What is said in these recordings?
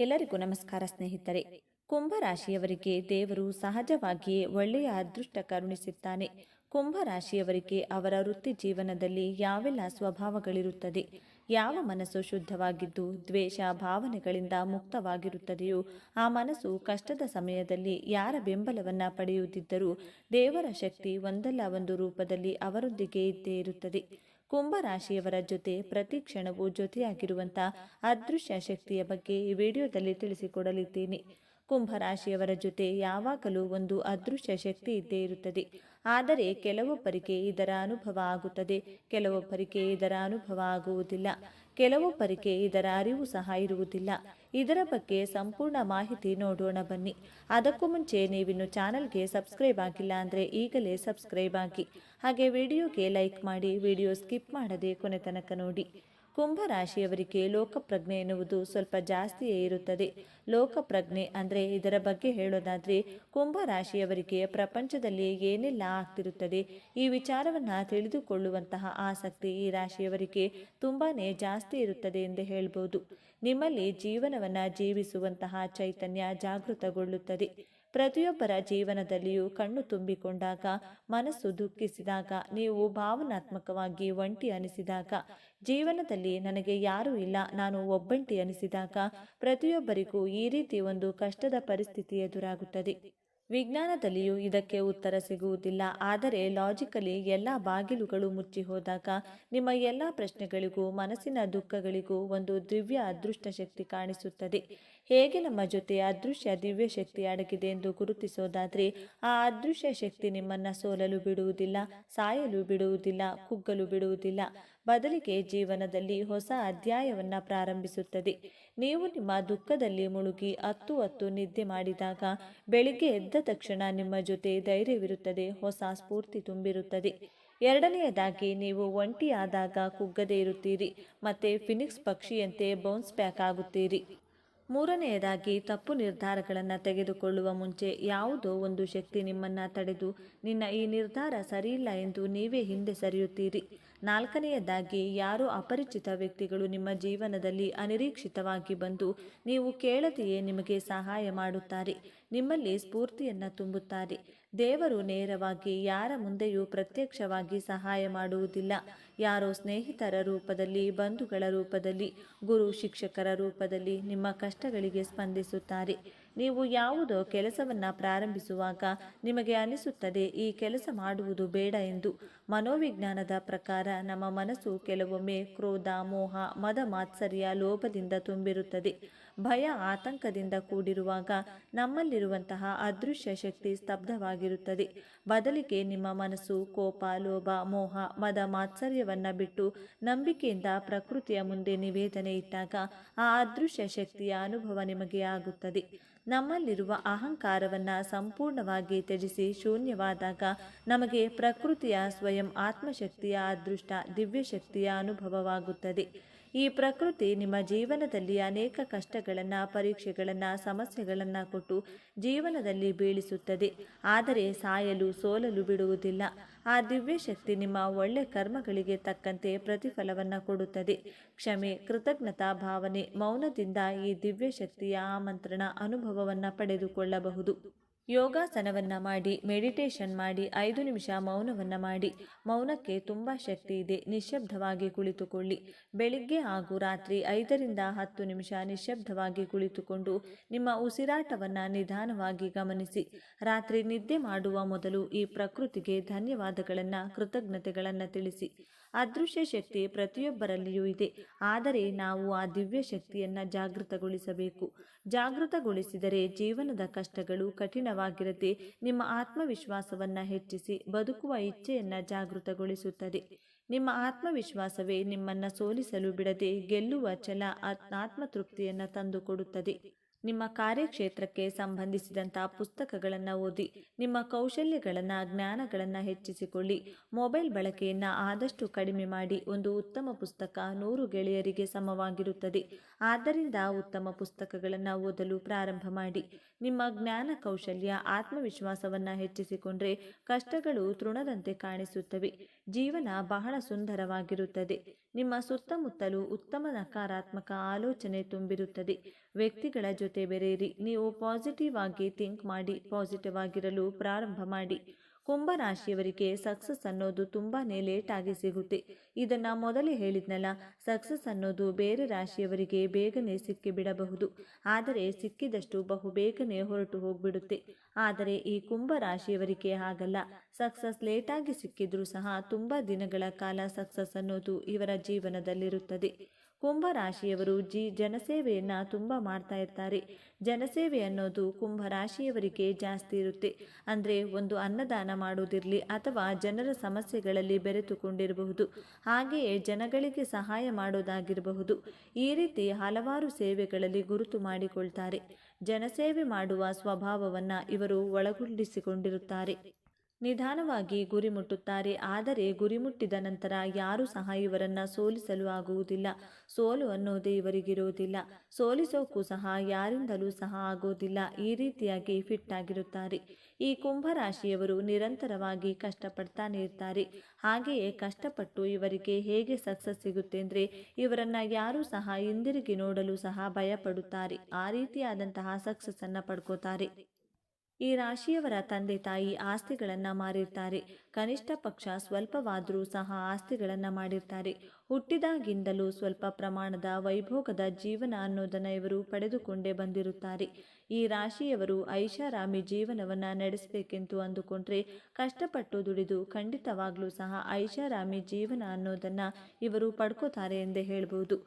ಎಲ್ಲರಿಗೂ ನಮಸ್ಕಾರ ಸ್ನೇಹಿತರೆ. ಕುಂಭರಾಶಿಯವರಿಗೆ ದೇವರು ಸಹಜವಾಗಿಯೇ ಒಳ್ಳೆಯ ಅದೃಷ್ಟ ಕರುಣಿಸುತ್ತಾನೆ. ಕುಂಭರಾಶಿಯವರಿಗೆ ಅವರ ವೃತ್ತಿ ಜೀವನದಲ್ಲಿ ಯಾವೆಲ್ಲ ಸ್ವಭಾವಗಳಿರುತ್ತದೆ? ಯಾವ ಮನಸ್ಸು ಶುದ್ಧವಾಗಿದ್ದು, ದ್ವೇಷ, ಭಾವನೆಗಳಿಂದ ಮುಕ್ತವಾಗಿರುತ್ತದೆಯೋ, ಆ ಮನಸ್ಸು ಕಷ್ಟದ ಸಮಯದಲ್ಲಿ ಯಾರ ಬೆಂಬಲವನ್ನ ಪಡೆಯುತ್ತಿದ್ದರೂ ದೇವರ ಶಕ್ತಿ ಒಂದಲ್ಲ ಒಂದು ರೂಪದಲ್ಲಿ ಅವರೊಂದಿಗೆ ಇದ್ದೇ ಇರುತ್ತದೆ. ಕುಂಭರಾಶಿಯವರ ಜೊತೆ ಪ್ರತಿ ಕ್ಷಣವೂ ಜೊತೆಯಾಗಿರುವಂಥ ಅದೃಶ್ಯ ಶಕ್ತಿಯ ಬಗ್ಗೆ ಈ ವಿಡಿಯೋದಲ್ಲಿ ತಿಳಿಸಿಕೊಡಲಿದ್ದೇನೆ. ಕುಂಭರಾಶಿಯವರ ಜೊತೆ ಯಾವಾಗಲೂ ಒಂದು ಅದೃಶ್ಯ ಶಕ್ತಿ ಇದ್ದೇ ಇರುತ್ತದೆ. ಆದರೆ ಕೆಲವೊಬ್ಬರಿಗೆ ಇದರ ಅನುಭವ ಆಗುತ್ತದೆ, ಕೆಲವೊಬ್ಬರಿಗೆ ಇದರ ಅನುಭವ ಆಗುವುದಿಲ್ಲ. ಕೆಲವೊಬ್ಬರಿಗೆ ಇದರ ಅರಿವು ಸಹ ಇರುವುದಿಲ್ಲ. ಇದರ ಬಗ್ಗೆ ಸಂಪೂರ್ಣ ಮಾಹಿತಿ ನೋಡೋಣ ಬನ್ನಿ. ಅದಕ್ಕೂ ಮುಂಚೆ ನೀವಿನ್ನು ಚಾನಲ್ಗೆ ಸಬ್ಸ್ಕ್ರೈಬ್ ಆಗಿಲ್ಲ ಅಂದರೆ ಈಗಲೇ ಸಬ್ಸ್ಕ್ರೈಬ್ ಆಗಿ. ಹಾಗೆ ವಿಡಿಯೋಗೆ ಲೈಕ್ ಮಾಡಿ, ವಿಡಿಯೋ ಸ್ಕಿಪ್ ಮಾಡದೆ ಕೊನೆ ತನಕ ನೋಡಿ. ಕುಂಭರಾಶಿಯವರಿಗೆ ಲೋಕಪ್ರಜ್ಞೆ ಎನ್ನುವುದು ಸ್ವಲ್ಪ ಜಾಸ್ತಿಯೇ ಇರುತ್ತದೆ. ಲೋಕಪ್ರಜ್ಞೆ ಅಂದರೆ ಇದರ ಬಗ್ಗೆ ಹೇಳೋದಾದರೆ, ಕುಂಭರಾಶಿಯವರಿಗೆ ಪ್ರಪಂಚದಲ್ಲಿ ಏನೆಲ್ಲ ಆಗ್ತಿರುತ್ತದೆ, ಈ ವಿಚಾರವನ್ನು ತಿಳಿದುಕೊಳ್ಳುವಂತಹ ಆಸಕ್ತಿ ಈ ರಾಶಿಯವರಿಗೆ ತುಂಬಾ ಜಾಸ್ತಿ ಇರುತ್ತದೆ ಎಂದು ಹೇಳ್ಬೋದು. ನಿಮ್ಮಲ್ಲಿ ಜೀವನವನ್ನು ಜೀವಿಸುವಂತಹ ಚೈತನ್ಯ ಜಾಗೃತಗೊಳ್ಳುತ್ತದೆ. ಪ್ರತಿಯೊಬ್ಬರ ಜೀವನದಲ್ಲಿಯೂ ಕಣ್ಣು ತುಂಬಿಕೊಂಡಾಗ, ಮನಸ್ಸು ದುಃಖಿಸಿದಾಗ, ನೀವು ಭಾವನಾತ್ಮಕವಾಗಿ ಒಂಟಿ ಅನಿಸಿದಾಗ, ಜೀವನದಲ್ಲಿ ನನಗೆ ಯಾರೂ ಇಲ್ಲ, ನಾನು ಒಬ್ಬಂಟಿ ಅನಿಸಿದಾಗ ಪ್ರತಿಯೊಬ್ಬರಿಗೂ ಈ ರೀತಿ ಒಂದು ಕಷ್ಟದ ಪರಿಸ್ಥಿತಿ ಎದುರಾಗುತ್ತದೆ. ವಿಜ್ಞಾನದಲ್ಲಿಯೂ ಇದಕ್ಕೆ ಉತ್ತರ ಸಿಗುವುದಿಲ್ಲ. ಆದರೆ ಲಾಜಿಕಲಿ ಎಲ್ಲ ಬಾಗಿಲುಗಳು ಮುಚ್ಚಿ ಹೋದಾಗ ನಿಮ್ಮ ಎಲ್ಲ ಪ್ರಶ್ನೆಗಳಿಗೂ, ಮನಸ್ಸಿನ ದುಃಖಗಳಿಗೂ ಒಂದು ದಿವ್ಯ ಅದೃಷ್ಟ ಶಕ್ತಿ ಕಾಣಿಸುತ್ತದೆ. ಹೇಗೆ ನಮ್ಮ ಜೊತೆ ಅದೃಶ್ಯ ದಿವ್ಯ ಶಕ್ತಿ ಅಡಗಿದೆ ಎಂದು ಗುರುತಿಸೋದಾದರೆ, ಆ ಅದೃಶ್ಯ ಶಕ್ತಿ ನಿಮ್ಮನ್ನು ಸೋಲಲು ಬಿಡುವುದಿಲ್ಲ, ಸಾಯಲು ಬಿಡುವುದಿಲ್ಲ, ಕುಗ್ಗಲು ಬಿಡುವುದಿಲ್ಲ. ಬದಲಿಗೆ ಜೀವನದಲ್ಲಿ ಹೊಸ ಅಧ್ಯಾಯವನ್ನು ಪ್ರಾರಂಭಿಸುತ್ತದೆ. ನೀವು ನಿಮ್ಮ ದುಃಖದಲ್ಲಿ ಮುಳುಗಿ ಹತ್ತು ಹತ್ತು ನಿದ್ದೆ ಮಾಡಿದಾಗ ಬೆಳಿಗ್ಗೆ ಎದ್ದ ತಕ್ಷಣ ನಿಮ್ಮ ಜೊತೆ ಧೈರ್ಯವಿರುತ್ತದೆ, ಹೊಸ ಸ್ಫೂರ್ತಿ ತುಂಬಿರುತ್ತದೆ. ಎರಡನೆಯದಾಗಿ, ನೀವು ಒಂಟಿಯಾದಾಗ ಕುಗ್ಗದೇ ಇರುತ್ತೀರಿ, ಮತ್ತೆ ಫಿನಿಕ್ಸ್ ಪಕ್ಷಿಯಂತೆ ಬೌನ್ಸ್ ಬ್ಯಾಕ್ ಆಗುತ್ತೀರಿ. ಮೂರನೆಯದಾಗಿ, ತಪ್ಪು ನಿರ್ಧಾರಗಳನ್ನು ತೆಗೆದುಕೊಳ್ಳುವ ಮುಂಚೆ ಯಾವುದೋ ಒಂದು ಶಕ್ತಿ ನಿಮ್ಮನ್ನು ತಡೆದು, ನಿನ್ನ ಈ ನಿರ್ಧಾರ ಸರಿಯಿಲ್ಲ ಎಂದು ನೀವೇ ಹಿಂದೆ ಸರಿಯುತ್ತೀರಿ. ನಾಲ್ಕನೆಯದಾಗಿ, ಯಾರು ಅಪರಿಚಿತ ವ್ಯಕ್ತಿಗಳು ನಿಮ್ಮ ಜೀವನದಲ್ಲಿ ಅನಿರೀಕ್ಷಿತವಾಗಿ ಬಂದು ನೀವು ಕೇಳದೆಯೇ ನಿಮಗೆ ಸಹಾಯ ಮಾಡುತ್ತಾರೆ, ನಿಮ್ಮಲ್ಲಿ ಸ್ಫೂರ್ತಿಯನ್ನು ತುಂಬುತ್ತಾರೆ. ದೇವರು ನೇರವಾಗಿ ಯಾರ ಮುಂದೆಯೂ ಪ್ರತ್ಯಕ್ಷವಾಗಿ ಸಹಾಯ ಮಾಡುವುದಿಲ್ಲ. ಯಾರೋ ಸ್ನೇಹಿತರ ರೂಪದಲ್ಲಿ, ಬಂಧುಗಳ ರೂಪದಲ್ಲಿ, ಗುರು ಶಿಕ್ಷಕರ ರೂಪದಲ್ಲಿ ನಿಮ್ಮ ಕಷ್ಟಗಳಿಗೆ ಸ್ಪಂದಿಸುತ್ತಾರೆ. ನೀವು ಯಾವುದೋ ಕೆಲಸವನ್ನು ಪ್ರಾರಂಭಿಸುವಾಗ ನಿಮಗೆ ಅನಿಸುತ್ತದೆ, ಈ ಕೆಲಸ ಮಾಡುವುದು ಬೇಡ ಎಂದು. ಮನೋವಿಜ್ಞಾನದ ಪ್ರಕಾರ ನಮ್ಮ ಮನಸ್ಸು ಕೆಲವೊಮ್ಮೆ ಕ್ರೋಧ, ಮೋಹ, ಮದ ಮಾತ್ಸರ್ಯ, ಲೋಭದಿಂದ ತುಂಬಿರುತ್ತದೆ. ಭಯ, ಆತಂಕದಿಂದ ಕೂಡಿರುವಾಗ ನಮ್ಮಲ್ಲಿರುವಂತಹ ಅದೃಶ್ಯ ಶಕ್ತಿ ಸ್ತಬ್ಧವಾಗಿರುತ್ತದೆ. ಬದಲಿಗೆ ನಿಮ್ಮ ಮನಸ್ಸು ಕೋಪ, ಲೋಭ, ಮೋಹ, ಮದ ಮಾತ್ಸರ್ಯವನ್ನು ಬಿಟ್ಟು ನಂಬಿಕೆಯಿಂದ ಪ್ರಕೃತಿಯ ಮುಂದೆ ನಿವೇದನೆ ಇಟ್ಟಾಗ ಆ ಅದೃಶ್ಯ ಶಕ್ತಿಯ ಅನುಭವ ನಿಮಗೆ ಆಗುತ್ತದೆ. ನಮ್ಮಲ್ಲಿರುವ ಅಹಂಕಾರವನ್ನು ಸಂಪೂರ್ಣವಾಗಿ ತ್ಯಜಿಸಿ ಶೂನ್ಯವಾದಾಗ ನಮಗೆ ಪ್ರಕೃತಿಯ ಸ್ವಯಂ ಆತ್ಮಶಕ್ತಿಯ ಅದೃಷ್ಟ ದಿವ್ಯಶಕ್ತಿಯ ಅನುಭವವಾಗುತ್ತದೆ. ಈ ಪ್ರಕೃತಿ ನಿಮ್ಮ ಜೀವನದಲ್ಲಿ ಅನೇಕ ಕಷ್ಟಗಳನ್ನು, ಪರೀಕ್ಷೆಗಳನ್ನು, ಸಮಸ್ಯೆಗಳನ್ನು ಕೊಟ್ಟು ಜೀವನದಲ್ಲಿ ಬೀಳಿಸುತ್ತದೆ. ಆದರೆ ಸಾಯಲು, ಸೋಲಲು ಬಿಡುವುದಿಲ್ಲ. ಆ ದಿವ್ಯ ಶಕ್ತಿ ನಿಮ್ಮ ಒಳ್ಳೆ ಕರ್ಮಗಳಿಗೆ ತಕ್ಕಂತೆ ಪ್ರತಿಫಲವನ್ನು ಕೊಡುತ್ತದೆ. ಕ್ಷಮೆ, ಕೃತಜ್ಞತಾ ಭಾವನೆ, ಮೌನದಿಂದ ಈ ದಿವ್ಯ ಶಕ್ತಿಯ ಆಮಂತ್ರಣ, ಅನುಭವವನ್ನು ಪಡೆದುಕೊಳ್ಳಬಹುದು. ಯೋಗಾಸನವನ್ನು ಮಾಡಿ ಮೆಡಿಟೇಷನ್ ಮಾಡಿ, ಐದು ನಿಮಿಷ ಮೌನವನ್ನು ಮಾಡಿ. ಮೌನಕ್ಕೆ ತುಂಬ ಶಕ್ತಿ ಇದೆ. ನಿಶ್ಶಬ್ದವಾಗಿ ಕುಳಿತುಕೊಳ್ಳಿ. ಬೆಳಿಗ್ಗೆ ಹಾಗೂ ರಾತ್ರಿ ಐದರಿಂದ ಹತ್ತು ನಿಮಿಷ ನಿಶ್ಶಬ್ದವಾಗಿ ಕುಳಿತುಕೊಂಡು ನಿಮ್ಮ ಉಸಿರಾಟವನ್ನು ನಿಧಾನವಾಗಿ ಗಮನಿಸಿ. ರಾತ್ರಿ ನಿದ್ದೆ ಮಾಡುವ ಮೊದಲು ಈ ಪ್ರಕೃತಿಗೆ ಧನ್ಯವಾದಗಳನ್ನು, ಕೃತಜ್ಞತೆಗಳನ್ನು ತಿಳಿಸಿ. ಅದೃಶ್ಯ ಶಕ್ತಿ ಪ್ರತಿಯೊಬ್ಬರಲ್ಲಿಯೂ ಇದೆ. ಆದರೆ ನಾವು ಆ ದಿವ್ಯ ಶಕ್ತಿಯನ್ನು ಜಾಗೃತಗೊಳಿಸಬೇಕು. ಜಾಗೃತಗೊಳಿಸಿದರೆ ಜೀವನದ ಕಷ್ಟಗಳು ಕಠಿಣವಾಗಿರದೆ ನಿಮ್ಮ ಆತ್ಮವಿಶ್ವಾಸವನ್ನು ಹೆಚ್ಚಿಸಿ ಬದುಕುವ ಇಚ್ಛೆಯನ್ನು ಜಾಗೃತಗೊಳಿಸುತ್ತದೆ. ನಿಮ್ಮ ಆತ್ಮವಿಶ್ವಾಸವೇ ನಿಮ್ಮನ್ನು ಸೋಲಿಸಲು ಬಿಡದೆ ಗೆಲ್ಲುವ ಛಲ ಆತ್ಮತೃಪ್ತಿಯನ್ನು ತಂದುಕೊಡುತ್ತದೆ. ನಿಮ್ಮ ಕಾರ್ಯಕ್ಷೇತ್ರಕ್ಕೆ ಸಂಬಂಧಿಸಿದಂಥ ಪುಸ್ತಕಗಳನ್ನು ಓದಿ, ನಿಮ್ಮ ಕೌಶಲ್ಯಗಳನ್ನು, ಜ್ಞಾನಗಳನ್ನು ಹೆಚ್ಚಿಸಿಕೊಳ್ಳಿ. ಮೊಬೈಲ್ ಬಳಕೆಯನ್ನು ಆದಷ್ಟು ಕಡಿಮೆ ಮಾಡಿ, ಒಂದು ಉತ್ತಮ ಪುಸ್ತಕ ನೂರು ಗೆಳೆಯರಿಗೆ ಸಮವಾಗಿರುತ್ತದೆ. ಆದ್ದರಿಂದ ಉತ್ತಮ ಪುಸ್ತಕಗಳನ್ನು ಓದಲು ಪ್ರಾರಂಭ ಮಾಡಿ. ನಿಮ್ಮ ಜ್ಞಾನ ಕೌಶಲ್ಯ, ಆತ್ಮವಿಶ್ವಾಸವನ್ನು ಹೆಚ್ಚಿಸಿಕೊಂಡ್ರೆ ಕಷ್ಟಗಳು ತೃಣದಂತೆ ಕಾಣಿಸುತ್ತವೆ. ಜೀವನ ಬಹಳ ಸುಂದರವಾಗಿರುತ್ತದೆ. ನಿಮ್ಮ ಸುತ್ತಮುತ್ತಲೂ ಉತ್ತಮ ನಕಾರಾತ್ಮಕ ಆಲೋಚನೆ ತುಂಬಿರುತ್ತದೆ. ವ್ಯಕ್ತಿಗಳ ಜೊತೆ ಬೆರೆಯಿರಿ. ನೀವು ಪಾಸಿಟಿವ್ ಆಗಿ ಥಿಂಕ್ ಮಾಡಿ, ಪಾಸಿಟಿವ್ ಆಗಿರಲು ಪ್ರಾರಂಭ ಮಾಡಿ. ಕುಂಭರಾಶಿಯವರಿಗೆ ಸಕ್ಸಸ್ ಅನ್ನೋದು ತುಂಬಾ ಆಗಿ ಸಿಗುತ್ತೆ. ಇದನ್ನ ಮೊದಲೇ ಹೇಳಿದ್ನಲ್ಲ, ಸಕ್ಸಸ್ ಅನ್ನೋದು ಬೇರೆ ರಾಶಿಯವರಿಗೆ ಬೇಗನೆ ಸಿಕ್ಕಿಬಿಡಬಹುದು ಆದರೆ ಸಿಕ್ಕಿದಷ್ಟು ಬಹು ಬೇಗನೆ ಹೊರಟು ಹೋಗ್ಬಿಡುತ್ತೆ. ಆದರೆ ಈ ಕುಂಭ ರಾಶಿಯವರಿಗೆ ಹಾಗಲ್ಲ. ಸಕ್ಸಸ್ ಲೇಟಾಗಿ ಸಿಕ್ಕಿದ್ರೂ ಸಹ ತುಂಬಾ ದಿನಗಳ ಕಾಲ ಸಕ್ಸಸ್ ಅನ್ನೋದು ಇವರ ಜೀವನದಲ್ಲಿರುತ್ತದೆ. ಕುಂಭ ರಾಶಿಯವರು ಜಿ ಜನಸೇವೆಯನ್ನು ತುಂಬ ಮಾಡ್ತಾ ಇರ್ತಾರೆ. ಜನಸೇವೆ ಅನ್ನೋದು ಕುಂಭ ರಾಶಿಯವರಿಗೆ ಜಾಸ್ತಿ ಇರುತ್ತೆ. ಅಂದರೆ ಒಂದು ಅನ್ನದಾನ ಮಾಡೋದಿರಲಿ ಅಥವಾ ಜನರ ಸಮಸ್ಯೆಗಳಲ್ಲಿ ಬೆರೆತುಕೊಂಡಿರಬಹುದು. ಹಾಗೆಯೇ ಜನಗಳಿಗೆ ಸಹಾಯ ಮಾಡೋದಾಗಿರಬಹುದು. ಈ ರೀತಿ ಹಲವಾರು ಸೇವೆಗಳಲ್ಲಿ ಗುರುತು ಮಾಡಿಕೊಳ್ತಾರೆ. ಜನಸೇವೆ ಮಾಡುವ ಸ್ವಭಾವವನ್ನು ಇವರು ಒಳಗೊಂಡಿಸಿಕೊಂಡಿರುತ್ತಾರೆ. ನಿಧಾನವಾಗಿ ಗುರಿ ಮುಟ್ಟುತ್ತಾರೆ ಆದರೆ ಗುರಿ ಮುಟ್ಟಿದ ನಂತರ ಯಾರೂ ಸಹ ಇವರನ್ನ ಸೋಲಿಸಲು ಆಗುವುದಿಲ್ಲ. ಸೋಲು ಅನ್ನೋದೇ ಇವರಿಗಿರುವುದಿಲ್ಲ ಸೋಲಿಸೋಕ್ಕೂ ಸಹ ಯಾರಿಂದಲೂ ಸಹ ಆಗೋದಿಲ್ಲ ಈ ರೀತಿಯಾಗಿ ಫಿಟ್ ಆಗಿರುತ್ತಾರೆ. ಈ ಕುಂಭರಾಶಿಯವರು ನಿರಂತರವಾಗಿ ಕಷ್ಟಪಡ್ತಾನೆ ಇರ್ತಾರೆ ಹಾಗೆಯೇ ಕಷ್ಟಪಟ್ಟು ಇವರಿಗೆ ಹೇಗೆ ಸಕ್ಸಸ್ ಸಿಗುತ್ತೆ ಅಂದರೆ ಇವರನ್ನ ಯಾರೂ ಸಹ ಹಿಂದಿರುಗಿ ನೋಡಲು ಸಹ ಭಯಪಡುತ್ತಾರೆ. ಆ ರೀತಿಯಾದಂತಹ ಸಕ್ಸಸ್ಸನ್ನು ಪಡ್ಕೋತಾರೆ. ಈ ರಾಶಿಯವರ ತಂದೆ ತಾಯಿ ಆಸ್ತಿಗಳನ್ನ ಮಾರಿರ್ತಾರೆ. ಕನಿಷ್ಠ ಪಕ್ಷ ಸ್ವಲ್ಪವಾದರೂ ಸಹ ಆಸ್ತಿಗಳನ್ನ ಮಾಡಿರ್ತಾರೆ. ಹುಟ್ಟಿದಾಗಿಂದಲೂ ಸ್ವಲ್ಪ ಪ್ರಮಾಣದ ವೈಭೋಗದ ಜೀವನ ಅನ್ನೋದನ್ನ ಇವರು ಪಡೆದುಕೊಂಡೇ ಬಂದಿರುತ್ತಾರೆ. ಈ ರಾಶಿಯವರು ಐಷಾರಾಮಿ ಜೀವನವನ್ನ ನಡೆಸಬೇಕೆಂದು ಅಂದುಕೊಂಡ್ರೆ ಕಷ್ಟಪಟ್ಟು ದುಡಿದು ಖಂಡಿತವಾಗ್ಲೂ ಸಹ ಐಷಾರಾಮಿ ಜೀವನ ಅನ್ನೋದನ್ನ ಇವರು ಪಡ್ಕೋತಾರೆ ಎಂದೇ ಹೇಳ್ಬೋದು.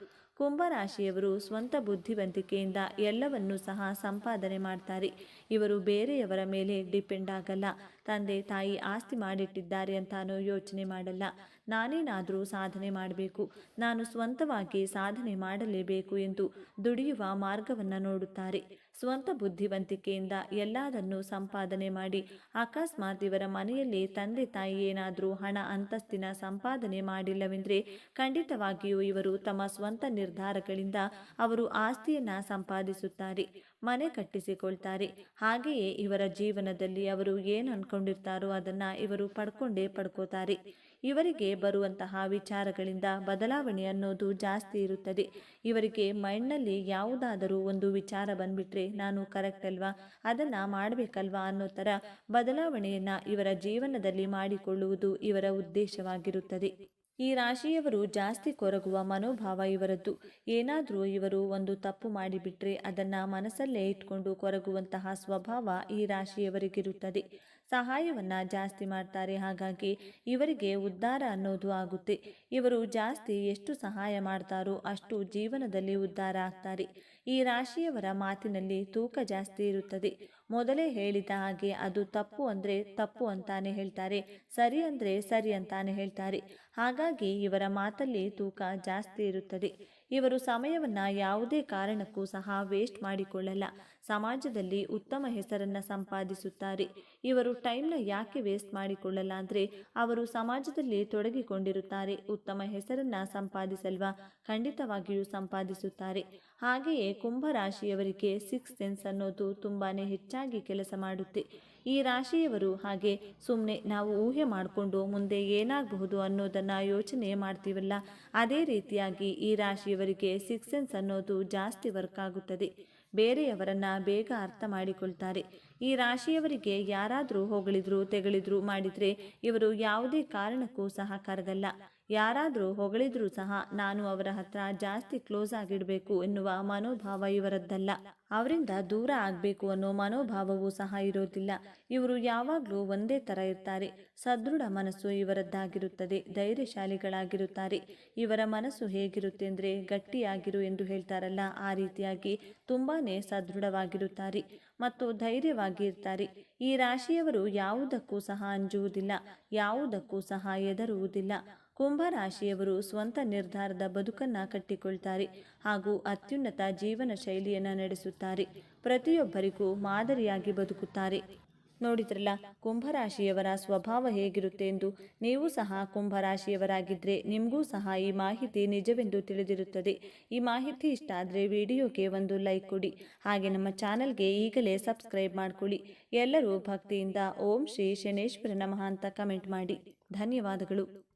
ಕುಂಭರಾಶಿಯವರು ಸ್ವಂತ ಬುದ್ಧಿವಂತಿಕೆಯಿಂದ ಎಲ್ಲವನ್ನೂ ಸಹ ಸಂಪಾದನೆ ಮಾಡ್ತಾರೆ. ಇವರು ಬೇರೆಯವರ ಮೇಲೆ ಡಿಪೆಂಡ್ ಆಗಲ್ಲ. ತಂದೆ, ತಾಯಿ ಆಸ್ತಿ ಮಾಡಿಟ್ಟಿದ್ದಾರೆ ಅಂತಾನೂ ಯೋಚನೆ ಮಾಡಲ್ಲ. ನಾನೇನಾದರೂ ಸಾಧನೆ ಮಾಡಬೇಕು. ನಾನು ಸ್ವಂತವಾಗಿ ಸಾಧನೆ ಮಾಡಲೇಬೇಕು ಎಂದು ದುಡಿಯುವ ಮಾರ್ಗವನ್ನು ನೋಡುತ್ತಾರೆ. ಸ್ವಂತ ಬುದ್ಧಿವಂತಿಕೆಯಿಂದ ಎಲ್ಲದನ್ನು ಸಂಪಾದನೆ ಮಾಡಿ, ಅಕಸ್ಮಾತ್ ಇವರ ಮನೆಯಲ್ಲಿ ತಂದೆ ತಾಯಿ ಏನಾದರೂ ಹಣ ಅಂತಸ್ತಿನ ಸಂಪಾದನೆ ಮಾಡಿಲ್ಲವೆಂದರೆ ಖಂಡಿತವಾಗಿಯೂ ಇವರು ತಮ್ಮ ಸ್ವಂತ ನಿರ್ಧಾರಗಳಿಂದ ಅವರು ಆಸ್ತಿಯನ್ನು ಸಂಪಾದಿಸುತ್ತಾರೆ, ಮನೆ ಕಟ್ಟಿಸಿಕೊಳ್ತಾರೆ. ಹಾಗೆಯೇ ಇವರ ಜೀವನದಲ್ಲಿ ಅವರು ಏನು ಅನ್ಕೊಂಡಿರ್ತಾರೋ ಅದನ್ನು ಇವರು ಪಡ್ಕೊಂಡೇ ಪಡ್ಕೋತಾರೆ. ಇವರಿಗೆ ಬರುವಂತಹ ವಿಚಾರಗಳಿಂದ ಬದಲಾವಣೆ ಅನ್ನೋದು ಜಾಸ್ತಿ ಇರುತ್ತದೆ. ಇವರಿಗೆ ಮೈಂಡ್ನಲ್ಲಿ ಯಾವುದಾದರೂ ಒಂದು ವಿಚಾರ ಬಂದ್ಬಿಟ್ರೆ ನಾನು ಕರೆಕ್ಟ್ ಅಲ್ವಾ? ಅದನ್ನು ಮಾಡಬೇಕಲ್ವಾ ಅನ್ನೋ ಥರ ಬದಲಾವಣೆಯನ್ನು ಇವರ ಜೀವನದಲ್ಲಿ ಮಾಡಿಕೊಳ್ಳುವುದು ಇವರ ಉದ್ದೇಶವಾಗಿರುತ್ತದೆ. ಈ ರಾಶಿಯವರು ಜಾಸ್ತಿ ಕೊರಗುವ ಮನೋಭಾವ ಇವರದ್ದು. ಏನಾದರೂ ಇವರು ಒಂದು ತಪ್ಪು ಮಾಡಿಬಿಟ್ರೆ ಅದನ್ನು ಮನಸ್ಸಲ್ಲೇ ಇಟ್ಕೊಂಡು ಕೊರಗುವಂತಹ ಸ್ವಭಾವ ಈ ರಾಶಿಯವರಿಗಿರುತ್ತದೆ. ಸಹಾಯವನ್ನು ಜಾಸ್ತಿ ಮಾಡ್ತಾರೆ, ಹಾಗಾಗಿ ಇವರಿಗೆ ಉದ್ಧಾರ ಅನ್ನೋದು ಆಗುತ್ತೆ. ಇವರು ಜಾಸ್ತಿ ಎಷ್ಟು ಸಹಾಯ ಮಾಡ್ತಾರೋ ಅಷ್ಟು ಜೀವನದಲ್ಲಿ ಉದ್ಧಾರ ಆಗ್ತಾರೆ. ಈ ರಾಶಿಯವರ ಮಾತಿನಲ್ಲಿ ತೂಕ ಜಾಸ್ತಿ ಇರುತ್ತದೆ. ಮೊದಲೇ ಹೇಳಿದ ಹಾಗೆ ಅದು ತಪ್ಪು ಅಂದರೆ ತಪ್ಪು ಅಂತಾನೆ ಹೇಳ್ತಾರೆ. ಸರಿ ಅಂದರೆ ಸರಿ ಅಂತಾನೆ ಹೇಳ್ತಾರೆ. ಹಾಗಾಗಿ ಇವರ ಮಾತಲ್ಲಿ ತೂಕ ಜಾಸ್ತಿ ಇರುತ್ತದೆ. ಇವರು ಸಮಯವನ್ನ ಯಾವುದೇ ಕಾರಣಕ್ಕೂ ಸಹ ವೇಸ್ಟ್ ಮಾಡಿಕೊಳ್ಳಲ್ಲ. ಸಮಾಜದಲ್ಲಿ ಉತ್ತಮ ಹೆಸರನ್ನ ಸಂಪಾದಿಸುತ್ತಾರೆ. ಇವರು ಟೈಮ್ನ ಯಾಕೆ ವೇಸ್ಟ್ ಮಾಡಿಕೊಳ್ಳಲ್ಲ ಅಂದರೆ ಅವರು ಸಮಾಜದಲ್ಲಿ ತೊಡಗಿಕೊಂಡಿರುತ್ತಾರೆ. ಉತ್ತಮ ಹೆಸರನ್ನ ಸಂಪಾದಿಸಲ್ವಾ? ಖಂಡಿತವಾಗಿಯೂ ಸಂಪಾದಿಸುತ್ತಾರೆ. ಹಾಗೆಯೇ ಕುಂಭರಾಶಿಯವರಿಗೆ ಸಿಕ್ಸ್ ಸೆನ್ಸ್ ಅನ್ನೋದು ತುಂಬಾನೇ ಹೆಚ್ಚಾಗಿ ಕೆಲಸ ಮಾಡುತ್ತೆ. ಈ ರಾಶಿಯವರು ಹಾಗೆ ಸುಮ್ಮನೆ ನಾವು ಊಹೆ ಮಾಡಿಕೊಂಡು ಮುಂದೆ ಏನಾಗಬಹುದು ಅನ್ನೋದನ್ನು ಯೋಚನೆ ಮಾಡ್ತೀವಲ್ಲ, ಅದೇ ರೀತಿಯಾಗಿ ಈ ರಾಶಿಯವರಿಗೆ ಸಿಕ್ಸ್ ಸೆನ್ಸ್ ಅನ್ನೋದು ಜಾಸ್ತಿ ವರ್ಕ್ ಆಗುತ್ತದೆ. ಬೇರೆಯವರನ್ನ ಬೇಗ ಅರ್ಥ ಮಾಡಿಕೊಳ್ತಾರೆ. ಈ ರಾಶಿಯವರಿಗೆ ಯಾರಾದರೂ ಹೊಗಳಿದ್ರು, ತೆಗಳಿದ್ರು ಮಾಡಿದರೆ ಇವರು ಯಾವುದೇ ಕಾರಣಕ್ಕೂ ಸಹ ಕರಗಲ್ಲ ಯಾರಾದರೂ ಹೊಗಳಿದ್ರೂ ಸಹ ನಾನು ಅವರ ಹತ್ರ ಜಾಸ್ತಿ ಕ್ಲೋಸ್ ಆಗಿಡಬೇಕು ಎನ್ನುವ ಮನೋಭಾವ ಇವರದ್ದಲ್ಲ. ಅವರಿಂದ ದೂರ ಆಗಬೇಕು ಅನ್ನೋ ಮನೋಭಾವವೂ ಸಹ ಇರೋದಿಲ್ಲ. ಇವರು ಯಾವಾಗಲೂ ಒಂದೇ ಥರ ಇರ್ತಾರೆ. ಸದೃಢ ಮನಸ್ಸು ಇವರದ್ದಾಗಿರುತ್ತದೆ. ಧೈರ್ಯಶಾಲಿಗಳಾಗಿರುತ್ತಾರೆ. ಇವರ ಮನಸ್ಸು ಹೇಗಿರುತ್ತೆ ಅಂದರೆ ಗಟ್ಟಿಯಾಗಿರು ಎಂದು ಹೇಳ್ತಾರಲ್ಲ, ಆ ರೀತಿಯಾಗಿ ತುಂಬಾ ಸದೃಢವಾಗಿರುತ್ತಾರೆ ಮತ್ತು ಧೈರ್ಯವಾಗಿ ಇರ್ತಾರೆ ಈ ರಾಶಿಯವರು ಯಾವುದಕ್ಕೂ ಸಹ ಅಂಜುವುದಿಲ್ಲ, ಯಾವುದಕ್ಕೂ ಸಹ ಎದರುವುದಿಲ್ಲ ಕುಂಭರಾಶಿಯವರು ಸ್ವಂತ ನಿರ್ಧಾರದ ಬದುಕನ್ನ ಕಟ್ಟಿಕೊಳ್ತಾರೆ ಹಾಗೂ ಅತ್ಯುನ್ನತ ಜೀವನ ಶೈಲಿಯನ್ನು ನಡೆಸುತ್ತಾರೆ. ಪ್ರತಿಯೊಬ್ಬರಿಗೂ ಮಾದರಿಯಾಗಿ ಬದುಕುತ್ತಾರೆ. ನೋಡಿದ್ರಲ್ಲ, ಕುಂಭರಾಶಿಯವರ ಸ್ವಭಾವ ಹೇಗಿರುತ್ತೆ ಎಂದು ನೀವು ಸಹ ಕುಂಭರಾಶಿಯವರಾಗಿದ್ದರೆ ನಿಮಗೂ ಸಹ ಈ ಮಾಹಿತಿ ನಿಜವೆಂದು ತಿಳಿದಿರುತ್ತದೆ. ಈ ಮಾಹಿತಿ ಇಷ್ಟ ಆದರೆ ವಿಡಿಯೋಗೆ ಒಂದು ಲೈಕ್ ಕೊಡಿ. ಹಾಗೆ ನಮ್ಮ ಚಾನಲ್ಗೆ ಈಗಲೇ ಸಬ್ಸ್ಕ್ರೈಬ್ ಮಾಡಿಕೊಳ್ಳಿ. ಎಲ್ಲರೂ ಭಕ್ತಿಯಿಂದ ಓಂ ಶ್ರೀ ಶನೇಶ್ವರ ನಮಃ ಅಂತ ಕಮೆಂಟ್ ಮಾಡಿ. ಧನ್ಯವಾದಗಳು.